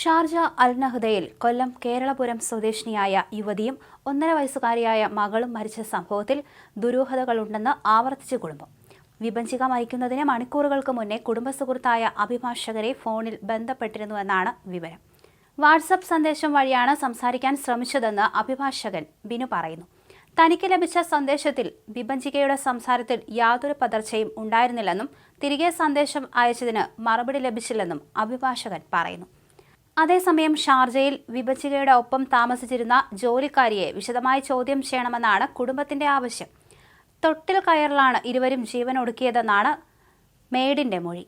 Sharjah അൽനഹദയിൽ കൊല്ലം കേരളപുരം സ്വദേശിനിയായ യുവതിയും ഒന്നര വയസ്സുകാരിയായ മകളും മരിച്ച സംഭവത്തിൽ ദുരൂഹതകളുണ്ടെന്ന് ആവർത്തിച്ച് കുടുംബം. വിഭജിക മരിക്കുന്നതിന് മണിക്കൂറുകൾക്ക് മുന്നേ കുടുംബസുഹൃത്തായ അഭിഭാഷകരെ ഫോണിൽ ബന്ധപ്പെട്ടിരുന്നുവെന്നാണ് വിവരം. വാട്സപ്പ് സന്ദേശം വഴിയാണ് സംസാരിക്കാൻ ശ്രമിച്ചതെന്ന് അഭിഭാഷകൻ ബിനു പറയുന്നു. തനിക്ക് ലഭിച്ച സന്ദേശത്തിൽ വിഭജികയുടെ സംസാരത്തിൽ യാതൊരു പതർച്ചയും ഉണ്ടായിരുന്നില്ലെന്നും തിരികെ സന്ദേശം അയച്ചതിന് മറുപടി ലഭിച്ചില്ലെന്നും അഭിഭാഷകൻ പറയുന്നു. അതേസമയം ഷാർജയിൽ വിഭജികയുടെ ഒപ്പം താമസിച്ചിരുന്ന ജോലിക്കാരിയെ വിശദമായി ചോദ്യം ചെയ്യണമെന്നാണ് കുടുംബത്തിന്റെ ആവശ്യം. തൊട്ടിൽ കയറിലാണ് ഇരുവരും ജീവൻ ഒടുക്കിയതെന്നാണ് മേഡിന്റെ മൊഴി.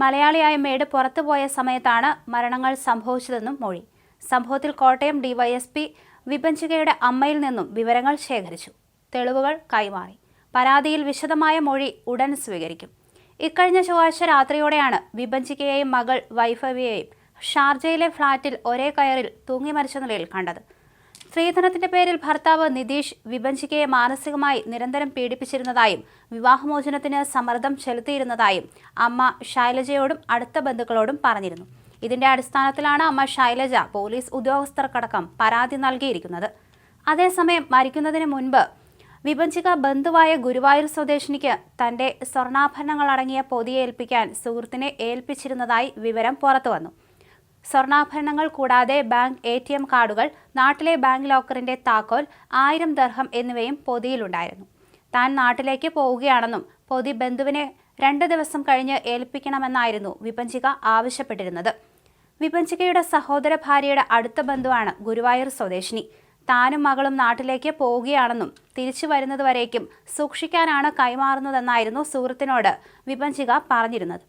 മലയാളിയായ മേഡ് പുറത്തുപോയ സമയത്താണ് മരണങ്ങൾ സംഭവിച്ചതെന്നും മൊഴി. സംഭവത്തിൽ കോട്ടയം ഡിവൈഎസ്പി വിഭജികയുടെ അമ്മയിൽ നിന്നും വിവരങ്ങൾ ശേഖരിച്ചു. തെളിവുകൾ കൈമാറി. പരാതിയിൽ വിശദമായ മൊഴി ഉടൻ സ്വീകരിക്കും. ഇക്കഴിഞ്ഞ ചൊവ്വാഴ്ച രാത്രിയോടെയാണ് വിഭജികയെയും മകൾ വൈഫവിയെയും ഷാർജയിലെ ഫ്ളാറ്റിൽ ഒരേ കയറിൽ തൂങ്ങി മരിച്ച നിലയിൽ കണ്ടത്. സ്ത്രീധനത്തിന്റെ പേരിൽ ഭർത്താവ് നിതീഷ് വിഭജികയെ മാനസികമായി നിരന്തരം പീഡിപ്പിച്ചിരുന്നതായും വിവാഹമോചനത്തിന് സമ്മർദ്ദം ചെലുത്തിയിരുന്നതായും അമ്മ ശൈലജയോടും അടുത്ത ബന്ധുക്കളോടും പറഞ്ഞിരുന്നു. ഇതിന്റെ അടിസ്ഥാനത്തിലാണ് അമ്മ ശൈലജ പോലീസ് ഉദ്യോഗസ്ഥർക്കടക്കം പരാതി നൽകിയിരിക്കുന്നത്. അതേസമയം മരിക്കുന്നതിന് മുൻപ് വിഭജിക ബന്ധുവായ ഗുരുവായൂർ സ്വദേശിനിക്ക് തന്റെ സ്വർണാഭരണങ്ങൾ അടങ്ങിയ പൊതിയെ ഏൽപ്പിക്കാൻ സുഹൃത്തിനെ ഏൽപ്പിച്ചിരുന്നതായി വിവരം പുറത്തുവന്നു. സ്വർണാഭരണങ്ങൾ കൂടാതെ ബാങ്ക് എ ടി എം കാർഡുകൾ നാട്ടിലെ ബാങ്ക് ലോക്കറിന്റെ താക്കോൽ ആയിരം ദർഹം എന്നിവയും പൊതിയിലുണ്ടായിരുന്നു. താൻ നാട്ടിലേക്ക് പോവുകയാണെന്നും പൊതി ബന്ധുവിനെ രണ്ട് ദിവസം കഴിഞ്ഞ് ഏൽപ്പിക്കണമെന്നായിരുന്നു വിപഞ്ചിക ആവശ്യപ്പെട്ടിരുന്നത്. വിപഞ്ചികയുടെ സഹോദര ഭാര്യയുടെ അടുത്ത ബന്ധുവാണ് ഗുരുവായൂർ സ്വദേശിനി. താനും മകളും നാട്ടിലേക്ക് പോവുകയാണെന്നും തിരിച്ചു വരുന്നതുവരേക്കും സൂക്ഷിക്കാനാണ് കൈമാറുന്നതെന്നായിരുന്നു സുഹൃത്തിനോട് വിപഞ്ചിക പറഞ്ഞിരുന്നത്.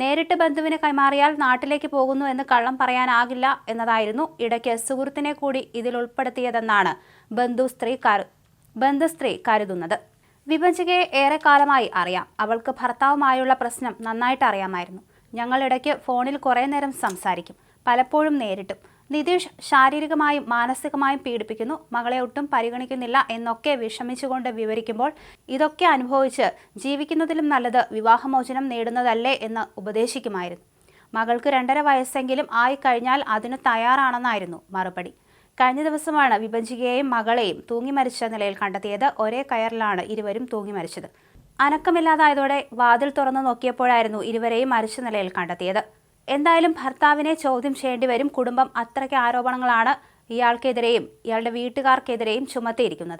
നേരിട്ട് ബന്ധുവിന് കൈമാറിയാൽ നാട്ടിലേക്ക് പോകുന്നു എന്ന് കള്ളം പറയാനാകില്ല എന്നതായിരുന്നു ഇടയ്ക്ക് സുഹൃത്തിനെ കൂടി ഇതിൽ ഉൾപ്പെടുത്തിയതെന്നാണ് ബന്ധു സ്ത്രീ ബന്ധു ബന്ധുസ്ത്രീ കരുതുന്നത്. വിഭജികയെ ഏറെക്കാലമായി അറിയാം. അവൾക്ക് ഭർത്താവുമായുള്ള പ്രശ്നം നന്നായിട്ട് അറിയാമായിരുന്നു. ഞങ്ങൾ ഇടയ്ക്ക് ഫോണിൽ കുറേ നേരം സംസാരിക്കും. പലപ്പോഴും നേരിട്ടും. നിതീഷ് ശാരീരികമായും മാനസികമായും പീഡിപ്പിക്കുന്നു. മകളെ ഒട്ടും പരിഗണിക്കുന്നില്ല എന്നൊക്കെ വിഷമിച്ചുകൊണ്ട് വിവരിക്കുമ്പോൾ ഇതൊക്കെ അനുഭവിച്ച് ജീവിക്കുന്നതിലും നല്ലത് വിവാഹമോചനം നേടുന്നതല്ലേ എന്ന് ഉപദേശിക്കുമായിരുന്നു. മകൾക്ക് രണ്ടര വയസ്സെങ്കിലും ആയി കഴിഞ്ഞാൽ അതിന് തയ്യാറാണെന്നായിരുന്നു മറുപടി. കഴിഞ്ഞ ദിവസമാണ് വിഭജികയെയും മകളെയും തൂങ്ങി മരിച്ച നിലയിൽ കണ്ടെത്തിയത്. ഒരേ കയറിലാണ് ഇരുവരും തൂങ്ങി മരിച്ചത്. അനക്കമില്ലാതായതോടെ വാതിൽ തുറന്നു നോക്കിയപ്പോഴായിരുന്നു ഇരുവരെയും മരിച്ച നിലയിൽ കണ്ടെത്തിയത്. എന്തായാലും ഭർത്താവിനെ ചോദ്യം ചെയ്യേണ്ടി വരും. കുടുംബം അത്രയ്ക്ക് ആരോപണങ്ങളാണ് ഇയാൾക്കെതിരെയും ഇയാളുടെ വീട്ടുകാർക്കെതിരെയും ചുമത്തിയിരിക്കുന്നത്.